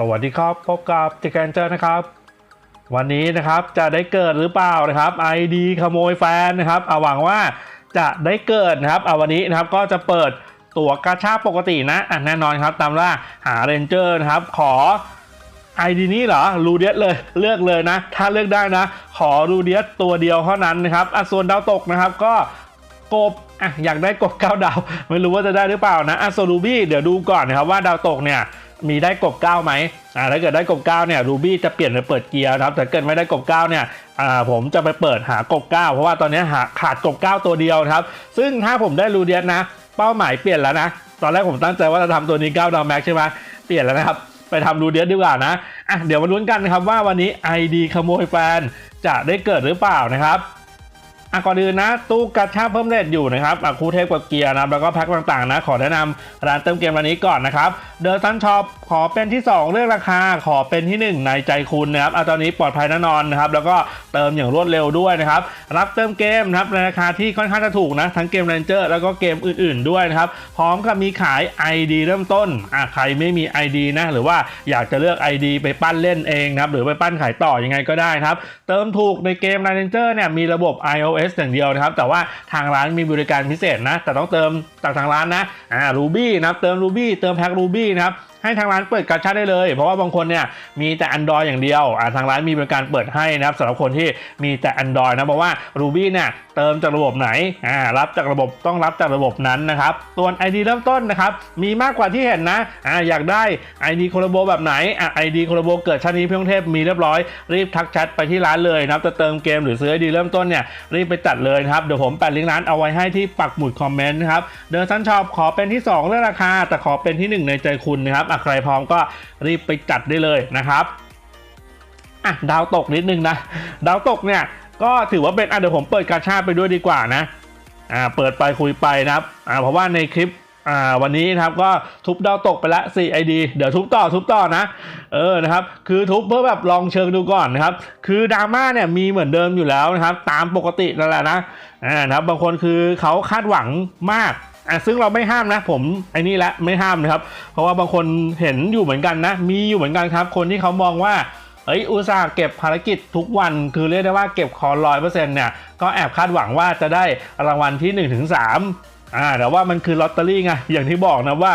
สวัสดีครับ พบกับเจแกนเจอร์นะครับ วันนี้นะครับจะได้เกิดหรือเปล่านะครับ ID ขโมยแฟนนะครับเอาหวังว่าจะได้เกิดนะครับเอาวันนี้นะครับก็จะเปิดตั๋วกาชาปกตินะอะแน่นอนครับตามล่าหาเรนเจอร์นะครับ ขอ ID นี้เหรอรูเดียสเลยเลือกเลยนะ ถ้าเลือกได้นะ ขอรูเดียสตัวเดียวเท่านั้นนะครับอะส่วนดาวตกนะครับก็กบอะอยากได้กบเก้าดาว ไม่รู้ว่าจะได้หรือเปล่านะอะโซลูบี้เดี๋ยวดูก่อนนะครับว่าดาวตกเนี่ย มีได้กบเก้าไหมอ่าถ้าเกิดได้กบเก้าเนี่ยรูบี้จะเปลี่ยนไปเปิดเกียร์นะครับแต่เกิดไม่ได้กบเก้าเนี่ยอ่าผมจะไปเปิดหากบเก้าเพราะว่าตอนนี้หาขาดกบเก้าตัวเดียวครับ ซึ่งถ้าผมได้รูเดียสนะ เป้าหมายเปลี่ยนแล้วนะ ตอนแรกผมตั้งใจว่าจะทำตัวนี้9ดาวแม็กใช่ไหมเปลี่ยนแล้วนะครับไปทำรูเดียสดีกว่านะอะเดี๋ยวมาลุ้นกันนะครับว่าวันนี้ ID ขโมยแฟนจะได้เกิดหรือเปล่านะครับ อะก่อนอื่นนะตู้กระชาเพิ่มเลทอยู่นะครับอะคูเทพกับเกียร์นะแล้วก็แพ็คต่างๆนะ ขอแนะนำร้านเติมเกมร้านนี้ก่อนนะครับเดอร์ซันช็อปขอเป็นที่ 2 เรื่องราคา ขอเป็นที่ 1 ในใจคุณนะครับอตอนนี้ปลอดภัยแน่นอนนะครับ แล้วก็เติมอย่างรวดเร็วด้วยนะครับ รับเติมเกมนะครับในราคาที่ค่อนข้างจะถูกนะ ทั้งเกม Ranger แล้วก็เกมอื่น ๆ ด้วยนะครับ พร้อมกับมีขาย ID เริ่มต้นอะใครไม่มี ID นะ หรือว่าอยากจะเลือก ID ไปปั้นเล่นเองนะครับ หรือไปปั้นขายต่อยังไงก็ได้นะครับ เติมถูกในเกม Ranger เนี่ย มีระบบ iOS อย่างเดียวนะครับ แต่ว่าทางร้านมีบริการพิเศษนะ แต่ต้องเติมจากทางร้านนะ อ่า Ruby นะครับ เติม Ruby เติมแพ็ค Ruby นะครับ ให้ทางร้านเปิดกาชาได้เลย เพราะว่าบางคนเนี่ยมีแต่ Android อย่างเดียวทางร้านมีบริการเปิดให้นะครับสำหรับคนที่มีแต่ Android นะเพราะว่า Ruby เนี่ย เติมจากระบบไหนอ่ารับจากระบบต้องรับจากระบบนั้นนะครับส่วน ID เริ่มต้นนะครับมีมากกว่าที่เห็นนะอ่าอยากได้ ID โคลโบแบบไหนอะ ID โคลโบเกิดชาตินี้เพียงเทพมีเรียบร้อย รีบทักแชทไปที่ร้านเลยนะครับจะเติมเกมหรือซื้อ ID เริ่มต้นเนี่ยรีบไปจัดเลยนะครับเดี๋ยวผมแปะลิงก์ร้านเอาไว้ให้ที่ปักหมุดคอมเมนต์นะครับเดินซันชอบขอเป็นที่ 2 เรื่องราคา แต่ขอเป็นที่ 1 ในใจคุณนะครับอะใครพร้อมก็รีบไปจัดได้เลยนะครับอะดาวตกนิดนึงนะ ดาวตกเนี่ย ก็ถือว่าเป็นอะเดี๋ยวผมเปิดกาชาไปด้วยดีกว่านะอ่าเปิดไปคุยไปนะครับอ่าเพราะว่าในคลิปอ่าวันนี้นะครับก็ทุบดาวตกไปละ 4 ID เดี๋ยวทุบต่อทุบต่อนะ เออนะครับ คือทุบเพื่อแบบลองเชิงดูก่อนนะครับ คือดราม่าเนี่ยมีเหมือนเดิมอยู่แล้วนะครับ ตามปกตินั่นแหละนะอ่านะครับบางคนคือเขาคาดหวังมากอะซึ่งเราไม่ห้ามนะผมไอ้นี่และไม่ห้ามนะครับ เพราะว่าบางคนเห็นอยู่เหมือนกันนะ มีอยู่เหมือนกันครับ คนที่เขามองว่า เอ้ยอุตส่าห์เก็บภารกิจทุกวันคือเรียกได้ว่าเก็บคอร้อยเปอร์เซ็นต์เนี่ยก็แอบคาดหวังว่าจะได้รางวัลที่1นถึงสามอ่าแต่ว่ามันคือลอตเตอรี่ไงอย่างที่บอกนะว่า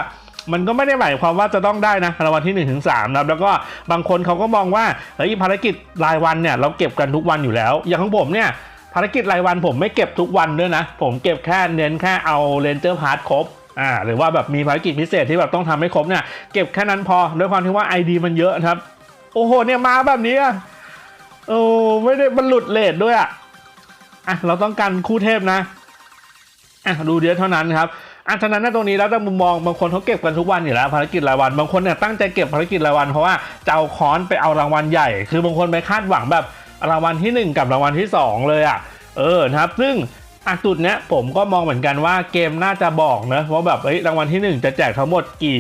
มันก็ไม่ได้หมายความว่าจะต้องได้นะรางวัลที่1นถึงสนะครับแล้วก็บางคนเขาก็มองว่าเฮ้ยภารกิจรายวันเนี่ยเราเก็บกันทุกวันอยู่แล้ว อย่างของผมเนี่ยภารกิจรายวันผมไม่เก็บทุกวันด้วยนะ ผมเก็บแค่เน้นแค่เอาเรนเจอร์พาร์ทครบอ่าหรือว่าแบบมีภารกิจพิเศษที่แบบต้องทำให้ครบเนี่ยเก็บแค่นั้นพอด้วยความที่ว่า ID มันเยอะครับ โอ้โหเนี่ยมาแบบนี้อะโอ้ไม่ได้มันหลุดเลทด้วยอะอะเราต้องการคู่เทพนะอะดูเดียวเท่านั้นครับอะฉะนั้นนะตรงนี้แล้วแต่มุมมองบางคนเขาเก็บกันทุกวันอยู่แล้วภารกิจรายวันบางคนเนี่ยตั้งใจเก็บภารกิจรายวันเพราะว่าจะเอาค้อนไปเอารางวัลใหญ่ คือบางคนไปคาดหวังแบบรางวัลที่หนึ่งกับรางวัลที่สองเลยอะเออนะครับ ซึ่งอะจุดเนี้ยผมก็มองเหมือนกันว่าเกมน่าจะบอกนะว่าแบบเอ้ยรางวัลที่หนึ่งจะแจกทั้งหมดกี่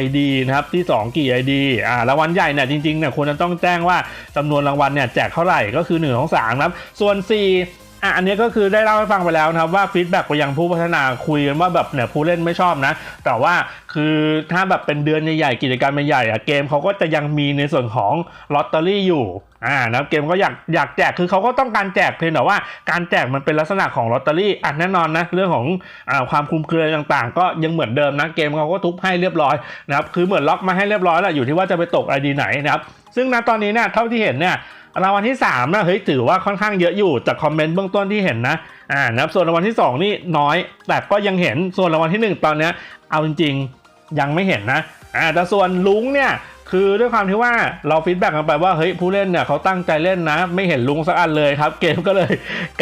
ID นะครับที่ 2 กี่ ID อ่ารางวัลใหญ่เนี่ยจริงๆเนี่ยควรจะต้องแจ้งว่าจำนวนรางวัลเนี่ยแจกเท่าไหร่ก็คือ1ของ3ครับส่วน 4 อะอันนี้ก็คือได้เล่าให้ฟังไปแล้วนะครับว่าฟีดแบ็กไปยังผู้พัฒนาคุยกันว่าแบบเนี่ยผู้เล่นไม่ชอบนะ แต่ว่าคือถ้าแบบเป็นเดือนใหญ่ๆกิจการใหญ่ๆอะเกมเขาก็จะยังมีในส่วนของลอตเตอรี่อยู่อ่านะเกมก็อยากอยากแจกคือเขาก็ต้องการแจกเพียงแต่ว่าการแจกมันเป็นลักษณะของลอตเตอรี่อะแน่นอนนะเรื่องของอ่าความคุมเครือต่างๆ ก็ยังเหมือนเดิมนะเกมเขาก็ทุบให้เรียบร้อยนะครับคือเหมือนล็อกมาให้เรียบร้อยแหละอยู่ที่ว่าจะไปตกไอดีไหนนะครับซึ่งณตอนนี้เนี่ยเท่าที่เห็นเนี่ย รางวัลที่3นะเฮ้ยถือว่าค่อนข้างเยอะอยู่จากคอมเมนต์เบื้องต้นที่เห็นนะอ่านะครับส่วนรางวัลที่ 2 นี่น้อย แต่ก็ยังเห็นส่วนรางวัลที่ 1 ตอนนี้เอาจริงๆยังไม่เห็นนะอ่าแต่ส่วนลุงเนี่ยคือด้วยความที่ว่าเราฟีดแบ็กกันไปว่าเฮ้ยผู้เล่นเนี่ยเขาตั้งใจเล่นนะ ไม่เห็นลุงสักอันเลยครับ เกมก็เลย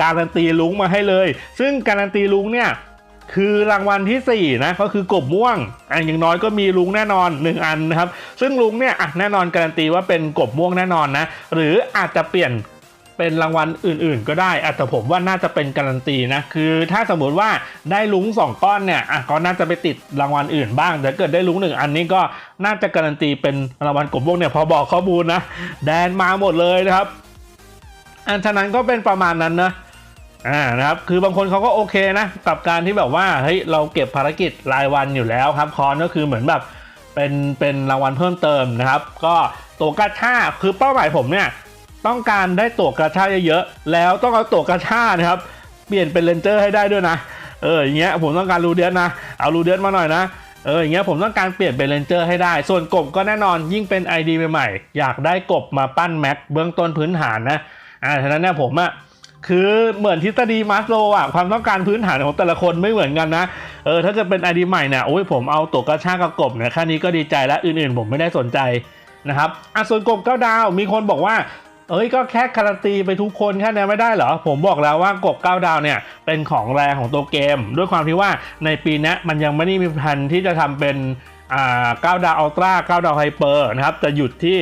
การันตีลุงมาให้เลย ซึ่งการันตีลุงเนี่ย คือรางวัลที่ 4 นะก็คือกบม่วงอะอย่างน้อยก็มีลุงแน่นอน 1 อันนะครับซึ่งลุงเนี่ยอะแน่นอนการันตีว่าเป็นกบม่วงแน่นอนนะหรืออาจจะเปลี่ยนเป็นรางวัลอื่นๆ ก็ได้อะแต่ผมว่าน่าจะเป็นการันตีนะ คือถ้าสมมติว่าได้ลุงสองก้อนเนี่ยอะก็น่าจะไปติดรางวัลอื่นบ้าง แต่เกิดได้ลุงหนึ่งอันนี้ก็น่าจะการันตีเป็นรางวัลกบม่วงเนี่ยพอบอกข้อมูลนะ แดนมาหมดเลยนะครับ อันฉะนั้นก็เป็นประมาณนั้นนะ อ่านะครับ คือบางคนเขาก็โอเคนะ กับการที่แบบว่าเฮ้ยเราเก็บภารกิจรายวันอยู่แล้วครับคอนก็คือเหมือนแบบเป็นเป็นรางวัลเพิ่มเติมนะครับ ก็ตัวกระชาคือเป้าหมายผมเนี่ยต้องการได้ตัวกระชาเยอะๆแล้วต้องเอาตัวกระชานะครับเปลี่ยนเป็นเลนเจอร์ให้ได้ด้วยนะเอออย่างเงี้ยผมต้องการรูเดียสนะเอารูเดียสมาหน่อยนะเอออย่างเงี้ยผมต้องการเปลี่ยนเป็นเลนเจอร์ให้ได้ ส่วนกบก็แน่นอนยิ่งเป็น ID ใหม่ๆอยากได้กบมาปั้นแม็กเบื้องต้นพื้นฐานนะอ่าฉะนั้นเนี่ยผมอะ คือเหมือนทฤษฎีมาสโลว์อะความต้องการพื้นฐานของแต่ละคนไม่เหมือนกันนะ เออถ้าจะเป็น ID ใหม่เนี่ยโอ้ยผมเอาตัวกระชากกระกบเนี่ยแค่นี้ก็ดีใจแล้วอื่นๆ ผมไม่ได้สนใจนะครับอะส่วนกบเก้าดาวมีคนบอกว่า เอ้ยก็แค่การันตีไปทุกคนแค่นี้ไม่ได้เหรอ ผมบอกแล้วว่ากบ9ดาวเนี่ยเป็นของแรงของตัวเกม ด้วยความที่ว่าในปีนี้มันยังไม่ได้มีแผนที่จะทำเป็นอ่า9ดาวอัลตร้า9ดาวไฮเปอร์นะครับจะหยุดที่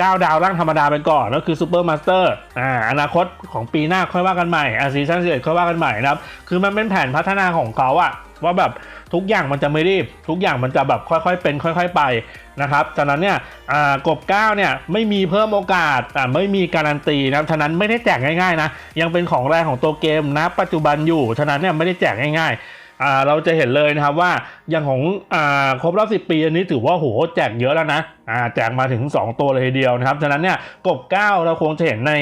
9 ดาวร่างธรรมดาไปก่อนก็คือซูเปอร์มาสเตอร์อ่าอนาคตของปีหน้าค่อยว่ากันใหม่อาซีซั่น11ค่อยว่ากันใหม่นะครับ คือมันเป็นแผนพัฒนาของเขาอะว่าแบบทุกอย่างมันจะไม่รีบ ทุกอย่างมันจะแบบค่อยๆเป็น ค่อย ๆไปนะครับจากนั้นเนี่ยอ่ากบ9เนี่ยไม่มีเพิ่มโอกาสอ่าไม่มีการันตีนะฉะนั้นไม่ได้แจกง่ายๆนะยังเป็นของแรงของตัวเกมนะปัจจุบันอยู่ฉะนั้นเนี่ยไม่ได้แจกง่ายๆ อ่าเราจะเห็นเลยนะครับว่าอย่างของอ่าครบรอบ 10 ปีอันนี้ถือว่าโหแจกเยอะแล้วนะอ่าแจกมาถึง 2 ตัวเลยทีเดียวนะครับฉะนั้นเนี่ยกบ 9 เราคงจะเห็นใน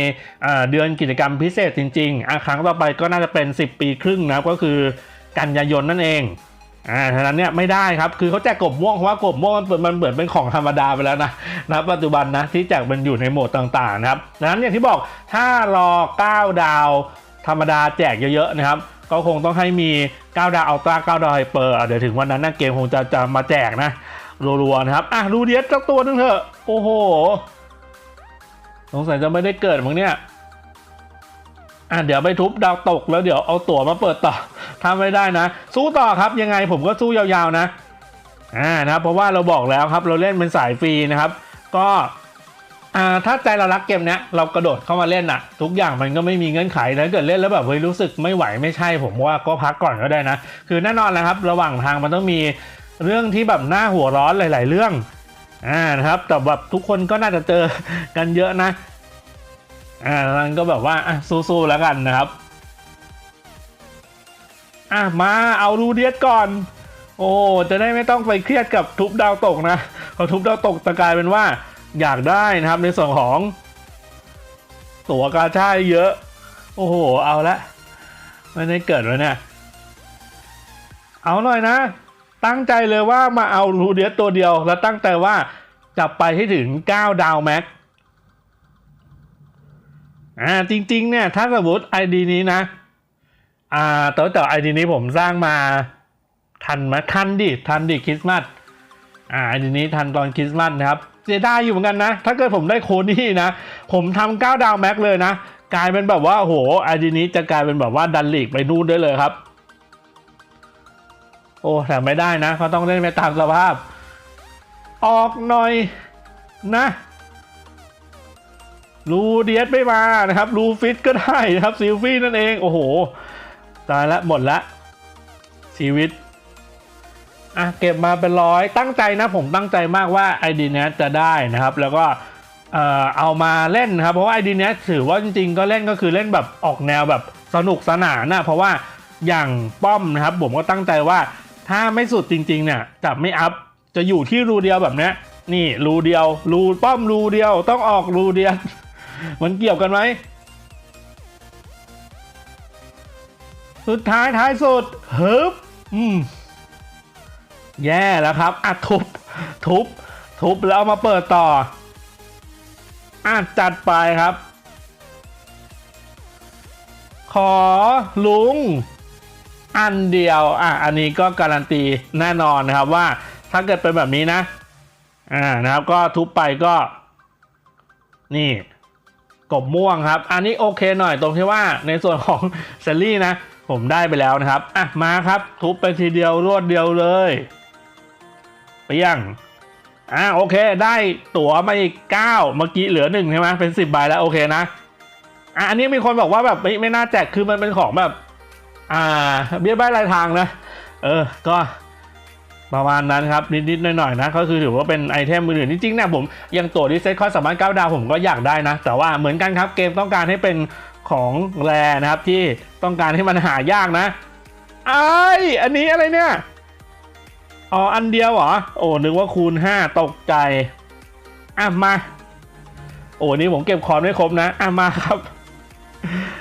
อ่าเดือนกิจกรรมพิเศษจริงๆอ่าครั้งต่อไปก็น่าจะเป็น 10 ปีครึ่งนะครับก็คือกันยายนนั่นเองอ่าฉะนั้นเนี่ยไม่ได้ครับ คือเขาแจกกบม่วงเพราะว่ากบม่วงมันเปิดมันเหมือนเป็นของธรรมดาไปแล้วนะนะปัจจุบันนะที่แจกมันอยู่ในโหมดต่างๆนะครับนั้นอย่างที่บอกถ้ารอ 9 ดาว ธรรมดาแจกเยอะๆนะครับ ก็คงต้องให้มี 9 ดาวอัลตร้า9ดาวไฮเปอร์เดี๋ยวถึงวันนั้นนะเกมคงจะจะมาแจกนะรัวๆนะครับ อะรูเดียสสักตัวนึงเถอะ โอ้โห สงสัยจะไม่ได้เกิดมั้งเนี่ย อะเดี๋ยวไปทุบดาวตกแล้วเดี๋ยวเอาตั๋วมาเปิดต่อถ้าไม่ได้นะ สู้ต่อครับยังไงผมก็สู้ยาวๆนะ อ่านะครับเพราะว่าเราบอกแล้วครับเราเล่นเป็นสายฟรีนะครับ ก็ อ่าถ้าใจเรารักเกมเนี้ยเรากระโดดเข้ามาเล่นอะทุกอย่างมันก็ไม่มีเงื่อนไขถ้าเกิดเล่นแล้วแบบเฮ้ยรู้สึกไม่ไหวไม่ใช่ ผมว่าก็พักก่อนก็ได้นะ คือแน่นอนนะครับ ระหว่างทางมันต้องมีเรื่องที่แบบหน่าหัวร้อนหลาย ๆ เรื่องอ่านะครับแต่แบบทุกคนก็น่าจะเจอกันเยอะนะอ่านั้นก็แบบว่าอะสู้ๆแล้วกันนะครับอะมาเอารูเดียสก่อน โอ้จะได้ไม่ต้องไปเครียดกับทุบดาวตกนะพอทุบดาวตกจะกลายเป็นว่า อยากได้นะครับในส่วนของ ตั๋วกาชาเยอะ โอ้โห เอาละไม่ได้เกิดแล้วเนี่ยเอาหน่อยนะ ตั้งใจเลยว่ามาเอารูเดียตัวเดียว แล้วตั้งใจว่าจะไปให้ถึง 9 ดาวแม็กอ่าจริง ๆ เนี่ยถ้าสมมติ ID นี้นะ อ่าแต่แต่ ID นี้ผมสร้างมาทันไหมทันดิ ทันดิคริสต์มาสอ่าไอันนี้ทันตอนคริสต์มาสนะครับ เสียดายอยู่เหมือนกันนะ ถ้าเกิดผมได้โคนี่นะ ผมทำ9ดาวแม็กเลยนะ กลายเป็นแบบว่าโหอันนี้จะกลายเป็นแบบว่าดันลีกไปนู่นได้เลยครับ โอ้แต่ไม่ได้นะเขาต้องเล่นไปตามสภาพ ออกหน่อยนะรูเดียสไม่มานะครับรูฟิตก็ได้นะครับซิลฟี่นั่นเอง โอ้โห ตายละหมดละชีวิต อะเก็บมาเป็นร้อยตั้งใจนะผมตั้งใจมากว่า ID เนี้ยจะได้นะครับ แล้วก็เอ่อเอามาเล่นครับเพราะว่า ID เนี้ยถือว่าจริงๆ ก็เล่นก็คือเล่นแบบออกแนวแบบสนุกสนานนะเพราะว่าอย่างป้อมนะครับผมก็ตั้งใจว่าถ้าไม่สุดจริงๆเนี่ยจะไม่อัพจะอยู่ที่รูเดียวแบบเนี้ยนี่รูเดียว รูป้อมรูเดียวต้องออกรูเดียว มันเกี่ยวกันไหมสุดท้ายท้ายสุดเฮึบอืม แย่แล้วครับอะทุบ ทุบ ทุบแล้วเอามาเปิดต่ออะจัดไปครับ ขอลุง อันเดียว อะ อันนี้ก็การันตีแน่นอนนะครับว่าถ้าเกิดเป็นแบบนี้นะ อ่า นะครับ ก็ทุบไปก็ นี่ กบม่วงครับ อันนี้โอเคหน่อยตรงที่ว่าในส่วนของเซลลี่นะ ผมได้ไปแล้วนะครับ อะ มาครับ ทุบไปทีเดียวรวดเดียวเลย เปี้ยงอ่าโอเค ได้ตั๋วมาอีก9เมื่อกี้เหลือหนึ่งใช่ไหมเป็น10ใบแล้วโอเคนะอะอันนี้มีคนบอกว่าแบบไม่ไม่น่าแจกคือมันเป็นของแบบ อ่า เบี้ยใบรายทางนะ เออ ก็ประมาณนั้นครับ นิดๆหน่อยๆนะก็คือถือว่าเป็นไอเทมมือถือจริงๆนี่ผมยังตั๋วดีเซ็ตข้อสามารถ9ดาวผมก็อยากได้นะ แต่ว่าเหมือนกันครับเกมต้องการให้เป็นของแรนะครับที่ต้องการให้มันหายากนะไออันนี้อะไรเนี่ย อ๋อ อันเดียวเหรอ โอ้นึกว่าคูณห้าตกใจ อะ มา โอ้นี่ผมเก็บคอนไม่ครบนะ อะ มาครับ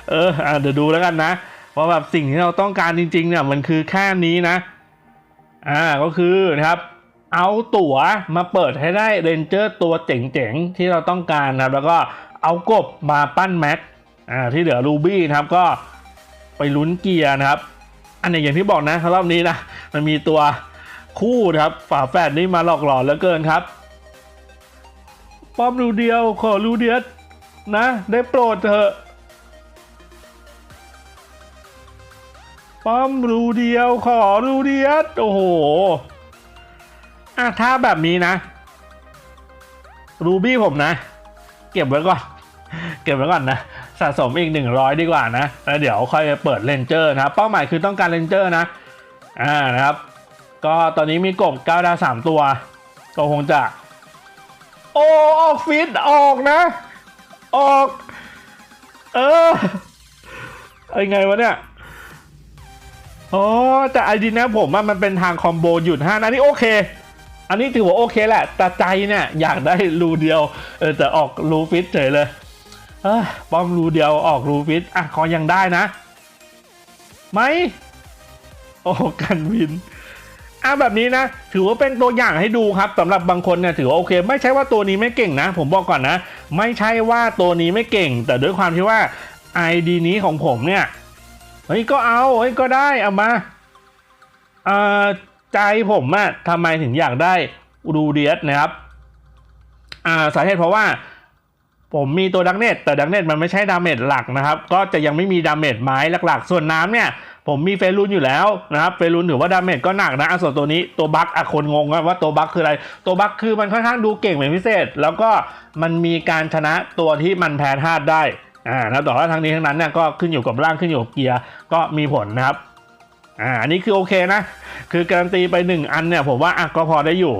เอออะเดี๋ยวดูแล้วกันนะว่าแบบสิ่งที่เราต้องการจริงๆเนี่ยมันคือแค่นี้นะ อ่า ก็คือนะครับ เอาตั๋วมาเปิดให้ได้เรนเจอร์ตัวเจ๋งๆ ที่เราต้องการนะครับ แล้วก็เอากบมาปั้นแม็ก อ่า ที่เหลือรูบี้นะครับ ก็ไปลุ้นเกียร์นะครับ อันนี้อย่างที่บอกนะรอบนี้นะ มันมีตัว คู่นะครับฝาแฝดนี่มาหลอกหลอนเหลือเกินครับ ป้อมรูเดียวขอรูเดียสนะ ได้โปรดเถอะ ป้อมรูเดียวขอรูเดียสโอ้โหอะถ้าแบบนี้นะ รูบี้ผมนะ เก็บไว้ก่อน เก็บไว้ก่อนนะสะสมอีก 100 ดีกว่านะ แล้วเดี๋ยวค่อยเปิดเลนเจอร์นะ เป้าหมายคือต้องการเลนเจอร์นะ อ่านะครับ ก็ตอนนี้มีกบ9ดาว3ตัว ก็คงจะ โอ้ออกฟิตออกนะ ออก เออไอ้ไงวะเนี่ยอ๋อแต่ไอดีนะผมว่ามันเป็นทางคอมโบหยุดห้านะนี่โอเค อันนี้ถือว่าโอเคแหละแต่ใจเนี่ยอยากได้รูเดียว เออแต่ออกรูฟิตเฉยเลยเออป้อมรูเดียวออกรูฟิตอะขอยังได้นะไหมโอ้กันวิน อะแบบนี้นะ ถือว่าเป็นตัวอย่างให้ดูครับสำหรับบางคนเนี่ยถือว่าโอเค ไม่ใช่ว่าตัวนี้ไม่เก่งนะ ผมบอกก่อนนะ ไม่ใช่ว่าตัวนี้ไม่เก่ง แต่ด้วยความที่ว่า ID นี้ของผมเนี่ยเฮ้ยก็เอาเฮ้ยก็ได้เอามาเอ่อใจผมอะทำไมถึงอยากได้รูเดียสนะครับอ่าสาเหตุเพราะว่าผมมีตัวดักเน็ตแต่ดักเน็ตมันไม่ใช่ดาเมจหลักนะครับ ก็จะยังไม่มีดาเมจไม้หลักๆ ส่วนน้ำเนี่ย ผมมีเฟรูนอยู่แล้วนะครับเฟรูนถือว่าดาเมจก็หนักนะอะส่วนตัวนี้ตัวบัคอะคนงงว่าตัวบัคคืออะไร ตัวบัคคือมันค่อนข้างดูเก่งเป็นพิเศษ แล้วก็มันมีการชนะตัวที่มันแพ้ธาตุได้อ่าแล้วแต่ว่าทั้งนี้ทั้งนั้นเนี่ยก็ขึ้นอยู่กับร่างขึ้นอยู่กับเกียร์ก็มีผลนะครับอ่าอันนี้คือโอเคนะ คือการันตีไปหนึ่งอันเนี่ยผมว่าอะก็พอได้อยู่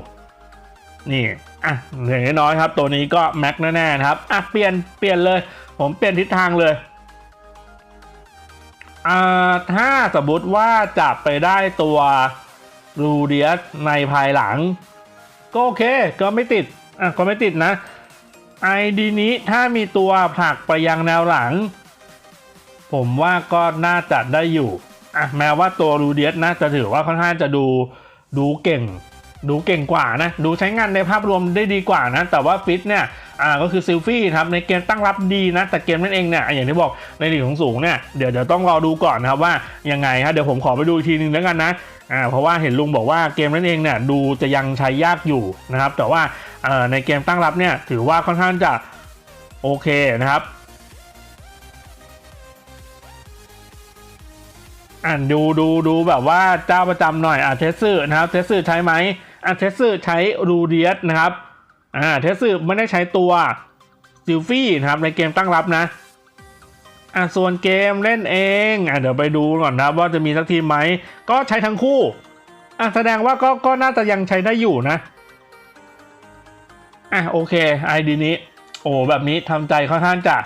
นี่อะอย่างน้อยครับ ตัวนี้ก็แม็กแน่ๆนะครับอะเปลี่ยนเปลี่ยนเลย ผมเปลี่ยนทิศทางเลย อ่าถ้าสมมติว่าจะไปได้ตัวรูเดียสในภายหลัง ก็โอเค ก็ไม่ติดอะก็ไม่ติดนะไอดีนี้ถ้ามีตัวผลักไปยังแนวหลัง ผมว่าก็น่าจะได้อยู่อะแม้ว่าตัวรูเดียสนะจะถือว่าค่อนข้างจะดูดูเก่ง ดูเก่งกว่านะ ดูใช้งานในภาพรวมได้ดีกว่านะ แต่ว่าฟิตเนี่ยอ่าก็คือซิลฟี่ครับในเกมตั้งรับดีนะ แต่เกมนั่นเองเนี่ยอย่างที่บอกในหลีกของสูงเนี่ยเดี๋ยวเดี๋ยวต้องรอดูก่อนนะครับว่ายังไงฮะเดี๋ยวผมขอไปดูอีกทีนึงแล้วกันนะอ่าเพราะว่าเห็นลุงบอกว่าเกมนั่นเองเนี่ยดูจะยังใช้ยากอยู่นะครับ แต่ว่าอ่อในเกมตั้งรับเนี่ยถือว่าค่อนข้างจะโอเคนะครับอ่านดูดูดูแบบว่าเจ้าประจำหน่อยอะเทสซื่นะครับเทสซื่ใช้ไหม เทสซื่ใช้รูเดียสนะครับอ่าเทสซื่ไม่ได้ใช้ตัวซิลฟี่นะครับในเกมตั้งรับนะอะส่วนเกมเล่นเองอะเดี๋ยวไปดูก่อนนะครับว่าจะมีสักทีมไหมก็ใช้ทั้งคู่อะแสดงว่าก็ก็น่าจะยังใช้ได้อยู่นะอะโอเคไอดีนี้ โอ้แบบนี้ทำใจค่อนข้างจะ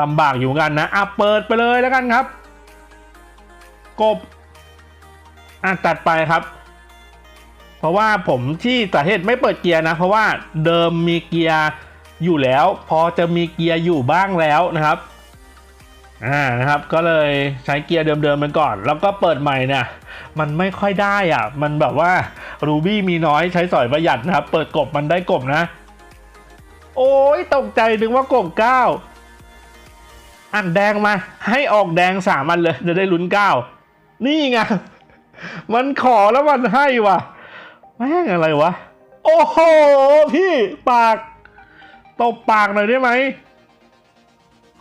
ลำบากอยู่กันนะอะเปิดไปเลยแล้วกันครับ กบอะตัดไปครับ เพราะว่าผมที่สาเหตุไม่เปิดเกียร์นะ เพราะว่าเดิมมีเกียร์อยู่แล้ว พอจะมีเกียร์อยู่บ้างแล้วนะครับอ่านะครับก็เลยใช้เกียร์เดิมๆไปก่อน แล้วก็เปิดใหม่เนี่ยมันไม่ค่อยได้อะ มันแบบว่ารูบี้มีน้อยใช้สอยประหยัดนะครับ เปิดกบมันได้กบนะ โอ้ยตกใจนึกว่ากบเก้าอันแดงมา ให้ออกแดงสามอันเลย จะได้ลุ้นเก้านี่ไงมันขอแล้วมันให้ว่ะ แม่งอะไรวะ โอ้โห พี่ปากตบปากหน่อยได้ไหม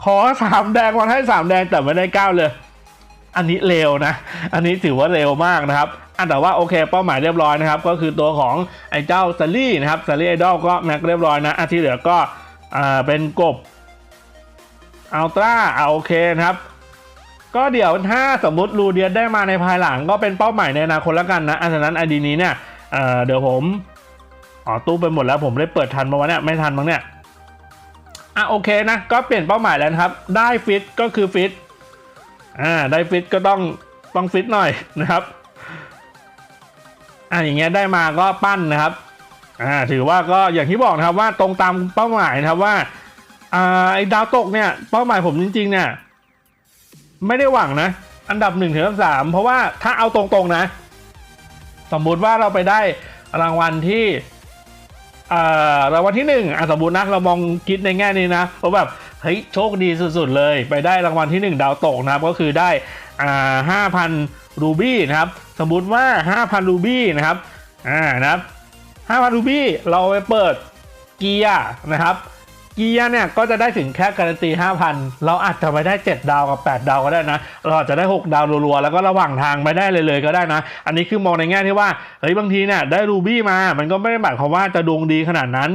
ขอสามแดงมันให้สามแดงแต่ไม่ได้เก้าเลย อันนี้เร็วนะ อันนี้ถือว่าเร็วมากนะครับอันแต่ว่าโอเคเป้าหมายเรียบร้อยนะครับ ก็คือตัวของไอ้เจ้าซัลลี่นะครับซัลลี่ไอดอลก็แม็กเรียบร้อยนะอันที่เหลือก็อ่าเป็นกบอัลตร้าเอาโอเคนะครับ ก็เดี๋ยวถ้าสมมุติรูเดียนได้มาในภายหลังก็เป็นเป้าหมายในอนาคตแล้วกันนะอันนั้นไอดีนี้เนี่ย เดี๋ยวผมอ๋อตู้ไปหมดแล้วผมได้เปิดทันมาวะเนี่ยไม่ทันมั้งเนี่ยอะโอเคนะก็เปลี่ยนเป้าหมายแล้วครับ ได้ฟิตก็คือฟิตอ่าได้ฟิตก็ต้องต้องฟิตหน่อยนะครับอะอย่างเงี้ยได้มาก็ปั้นนะครับอ่าถือว่าก็อย่างที่บอกนะครับว่าตรงตามเป้าหมายนะครับว่าอ่าไอ้ดาวตกเนี่ยเป้าหมายผมจริง ๆ เนี่ย ไม่ได้หวังนะ อันดับหนึ่งถึงอันดับสามเพราะว่าถ้าเอาตรงๆนะ สมมุติว่าเราไปได้รางวัลที่รางวัลที่หนึ่งสมมตินะเรามองคิดในแง่นี้นะเพราะแบบเฮ้ยโชคดีสุดๆเลย ไปได้รางวัลที่หนึ่งดาวตกนะครับก็คือได้ห้าพันรูบี้นะครับสมมุติว่า 5,000รูบี้นะครับอ่านะครับ5,000รูบี้เราไปเปิดเกียร์นะครับ เกียร์เนี่ยก็จะได้ถึงแค่การันตี 5,000 เราอาจจะไปได้ 7 ดาวกับ 8 ดาวก็ได้นะ เราอาจจะได้ 6 ดาวรัวๆ แล้วก็ระหว่างทางไปได้เลยเลยก็ได้นะ อันนี้คือมองในแง่ที่ว่า เฮ้ยบางทีเนี่ยได้รูบี้มา มันก็ไม่ได้หมายความว่าจะดวงดีขนาดนั้น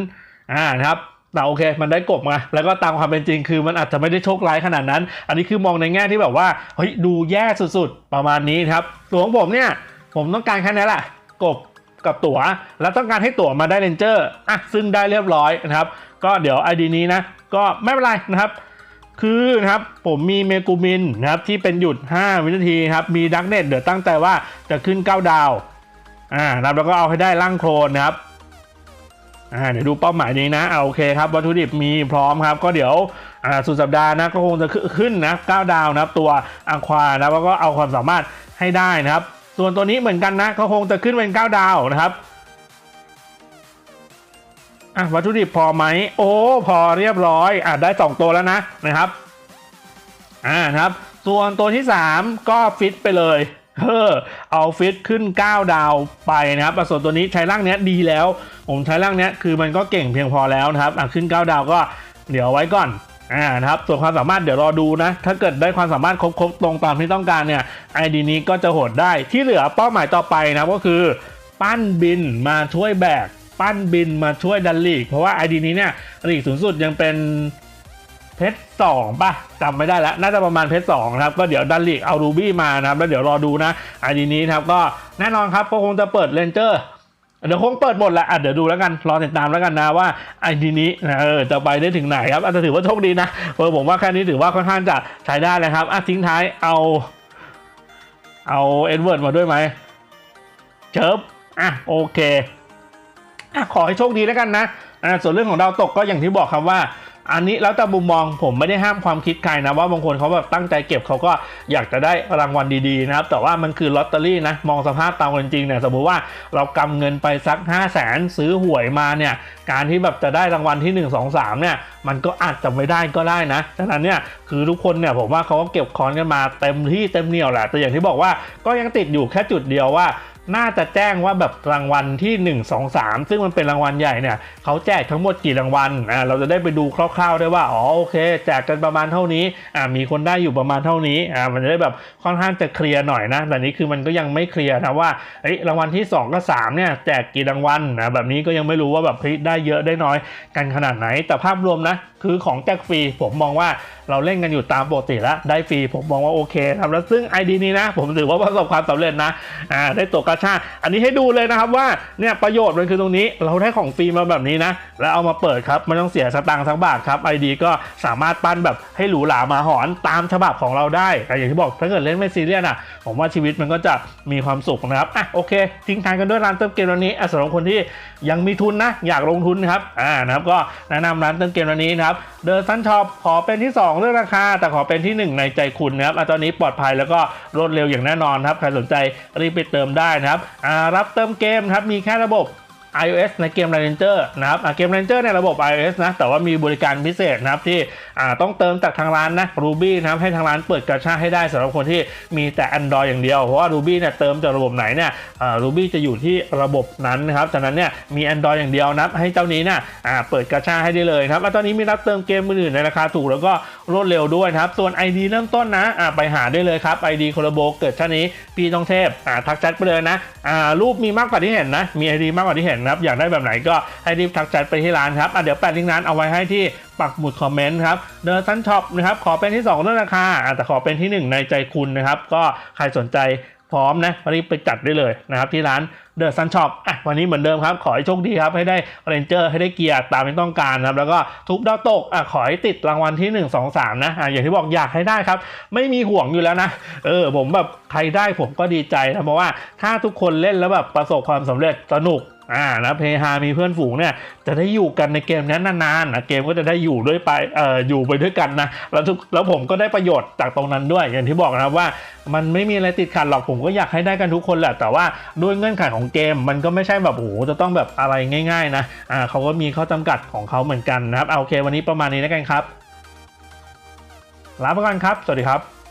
อ่านะครับแต่โอเค มันได้กบมา แล้วก็ตามความเป็นจริงคือมันอาจจะไม่ได้โชคร้ายขนาดนั้น อันนี้คือมองในแง่ที่แบบว่า เฮ้ย ดูแย่สุดๆ ประมาณนี้ครับส่วนของผมเนี่ย ผมต้องการแค่นี้แหละ กบกับตั๋ว แล้วต้องการให้ตั๋วมาได้เลนเจอร์ อะ ซึ่งได้เรียบร้อยนะครับ ก็เดี๋ยว ID นี้นะ ก็ไม่เป็นไรนะครับ คือนะครับผมมีเมกูมินนะครับที่เป็นหยุด 5 วินาทีครับ มีดักเน็ตเดี๋ยวตั้งใจว่าจะขึ้น 9 ดาวอ่านะครับแล้วก็เอาให้ได้ร่างโครนนะครับอ่าเดี๋ยวดูเป้าหมายนี้นะเอาโอเคครับวัตถุดิบมีพร้อมครับ ก็เดี๋ยวอ่าสุดสัปดาห์นะก็คงจะขึ้นนะ9ดาวนะครับ ตัวอังควานะแล้วก็เอาความสามารถให้ได้นะครับ ส่วนตัวนี้เหมือนกันนะก็คงจะขึ้นเป็น 9 ดาวนะครับ อะวัตถุดิบพอไหมโอ้พอเรียบร้อยอะได้ 2 ตัวแล้วนะนะครับอ่านะครับ ส่วนตัวที่ 3 ก็ฟิตไปเลยเออเอาฟิตขึ้น 9 ดาวไปนะครับอะส่วนตัวนี้ใช้ร่างเนี้ยดีแล้ว ผมใช้ร่างเนี้ยคือมันก็เก่งเพียงพอแล้วนะครับอะขึ้น 9 ดาวก็เดี๋ยวไว้ก่อนอ่านะครับส่วนความสามารถเดี๋ยวรอดูนะ ถ้าเกิดได้ความสามารถครบๆตรงตามที่ต้องการเนี่ยไอดีนี้ก็จะโหดได้ที่เหลือเป้าหมายต่อไปนะก็คือ ปั้นบินมาช่วยแบก ปั้นบินมาช่วยดันลีก เพราะว่าไอดีนี้เนี่ยลีกสูงสุดยังเป็นเพชรสองป่ะจำไม่ได้แล้วน่าจะประมาณเพชรสองนะครับก็เดี๋ยวดันลีกเอารูบี้มานะครับแล้วเดี๋ยวรอดูนะไอดีนี้ครับก็แน่นอนครับก็คงจะเปิดเลนเจอร์เดี๋ยวคงเปิดหมดแหละอะเดี๋ยวดูแล้วกัน รอติดตามแล้วกันนะว่าไอดีนี้นะเออจะไปได้ถึงไหนครับ อาจจะถือว่าโชคดีนะเออผมว่าแค่นี้ถือว่าค่อนข้างจะใช้ได้เลยครับ อะทิ้งท้ายเอา เอาเอ็ดเวิร์ดมาด้วยไหมเจิบอะโอเค อะขอให้โชคดีแล้วกันนะอะส่วนเรื่องของดาวตกก็อย่างที่บอกครับว่า อันนี้แล้วแต่มุมมองผมไม่ได้ห้ามความคิดใครนะว่าบางคนเขาแบบตั้งใจเก็บเขาก็อยากจะได้รางวัลดีๆนะครับ แต่ว่ามันคือลอตเตอรี่นะมองสภาพตามความเป็นจริงเนี่ยสมมติว่าเรากำเงินไปสัก 5 0 0แสนซื้อหวยมาเนี่ยการที่แบบจะได้รางวัลที่ 1 2 3เนี่ยมันก็อาจจะไม่ได้ก็ได้นะฉะนั้นเนี่ยคือทุกคนเนี่ยผมว่าเขาก็เก็บคอนกันมาเต็มที่เต็มเหนียวแหละแต่อย่างที่บอกว่าก็ยังติดอยู่แค่จุดเดียวว่า น่าจะแจ้งว่าแบบรางวัลที่ 1 2 3 ซึ่งมันเป็นรางวัลใหญ่เนี่ยเขาแจกทั้งหมดกี่รางวัลอ่าเราจะได้ไปดูคร่าวๆได้ว่าอ๋อโอเคแจกกันประมาณเท่านี้อ่ามีคนได้อยู่ประมาณเท่านี้อ่ามันจะได้แบบค่อนข้างจะเคลียร์หน่อยนะแต่นี้คือมันก็ยังไม่เคลียร์นะว่าเอ้ยรางวัลที่ 2 กับ3เนี่ยแจกกี่รางวัลนะแบบนี้ก็ยังไม่รู้ว่าแบบได้เยอะได้น้อยกันขนาดไหนแต่ภาพรวมนะ คือของแจกฟรีผมมองว่าเราเล่นกันอยู่ตามปกติแล้วได้ฟรีผมมองว่าโอเคครับแล้วซึ่ง ID นี้นะ ผมถือว่าประสบความสำเร็จนะอ่าได้ตัวกระชาอันนี้ให้ดูเลยนะครับว่าเนี่ยประโยชน์มันคือตรงนี้ เราได้ของฟรีมาแบบนี้นะ แล้วเอามาเปิดครับไม่ต้องเสียสตางค์สักบาทครับ ID ก็สามารถปั้นแบบให้หรูหรามาหอนตามฉบับของเราได้แต่อย่างที่บอกถ้าเกิดเล่นไม่ซีเรียสอะผมว่าชีวิตมันก็จะมีความสุขนะครับอะโอเคทิ้งท้ายกันด้วยร้านเติมเกมวันนี้สำหรับคนที่ยังมีทุนนะอยากลงทุนครับอ่านะครับก็แนะนำร้านเติมเกมวันนี้นะครับเดอะซันช็อปขอเป็นที่ 2 เรื่องราคา แต่ขอเป็นที่ 1 ในใจคุณนะครับอตอนนี้ปลอดภัยแล้วก็รวดเร็วอย่างแน่นอนครับ ใครสนใจรีบไปเติมได้นะครับรับเติมเกมครับมีแค่ระบบ iOS ในเกม Ranger นะครับเกม Ranger ในระบบ iOS นะ แต่ว่ามีบริการพิเศษนะครับที่ต้องเติมจากทางร้านนะ Ruby นะครับให้ทางร้านเปิดกระชาให้ได้สำหรับคนที่มีแต่ Android อย่างเดียว เพราะว่า Ruby เนี่ยเติมจากระบบไหนเนี่ย Ruby จะอยู่ที่ระบบนั้นนะครับฉะนั้นเนี่ยมี Android อย่างเดียวนะให้เจ้านี้เนี่ยเปิดกระชาให้ได้เลยนะครับแล้วตอนนี้มีรับเติมเกมมืออื่นในราคาถูกแล้วก็รวดเร็วด้วยนะครับส่วน ID เริ่มต้นนะไปหาได้เลยครับ ID โคลโบเกิดชาตินี้ปีต้องเทพทักแชทไปเลยนะรูปมีมากกว่าที่เห็นนะมี ID มากกว่าที่เห็นนะครับอยากได้แบบไหนก็ให้รีบทักแชทไปที่ร้านครับอะเดี๋ยวแปะลิงก์ร้านเอาไว้ให้ที่ปักหมุดคอมเมนต์ครับเดินซันช็อปนะครับขอเป็นที่ 2 เรื่องราคาแต่ขอเป็นที่ 1 ในใจคุณนะครับ ก็ใครสนใจพร้อมนะรีบไปจัดได้เลยนะครับที่ร้านเดอะซันช็อปอะวันนี้เหมือนเดิมครับ ขอให้โชคดีครับ ให้ได้เรนเจอร์ให้ได้เกียร์ตามที่ต้องการครับ แล้วก็ทุบดาวตกอะขอให้ติดรางวัลที่ 1 2 3 นะอะอย่างที่บอกอยากให้ได้ครับ ไม่มีห่วงอยู่แล้วนะ เออ ผมแบบใครได้ผมก็ดีใจนะ เพราะว่าถ้าทุกคนเล่นแล้วแบบประสบความสำเร็จสนุก อ่านะเพฮามีเพื่อนฝูงเนี่ยจะได้อยู่กันในเกมนี้นานๆนะเกมก็จะได้อยู่ด้วยไปเอ่ออยู่ไปด้วยกันนะแล้วทุกแล้วผมก็ได้ประโยชน์จากตรงนั้นด้วย อย่างที่บอกนะครับว่า มันไม่มีอะไรติดขัดหรอกผมก็อยากให้ได้กันทุกคนแหละแต่ว่าด้วยเงื่อนไขของเกมมันก็ไม่ใช่แบบโอ้โหจะต้องแบบอะไรง่าย ๆ นะอ่าเขาก็มีข้อจำกัดของเขาเหมือนกันนะครับเอาโอเค วันนี้ประมาณนี้แล้วกันครับลาไปก่อนครับ สวัสดีครับ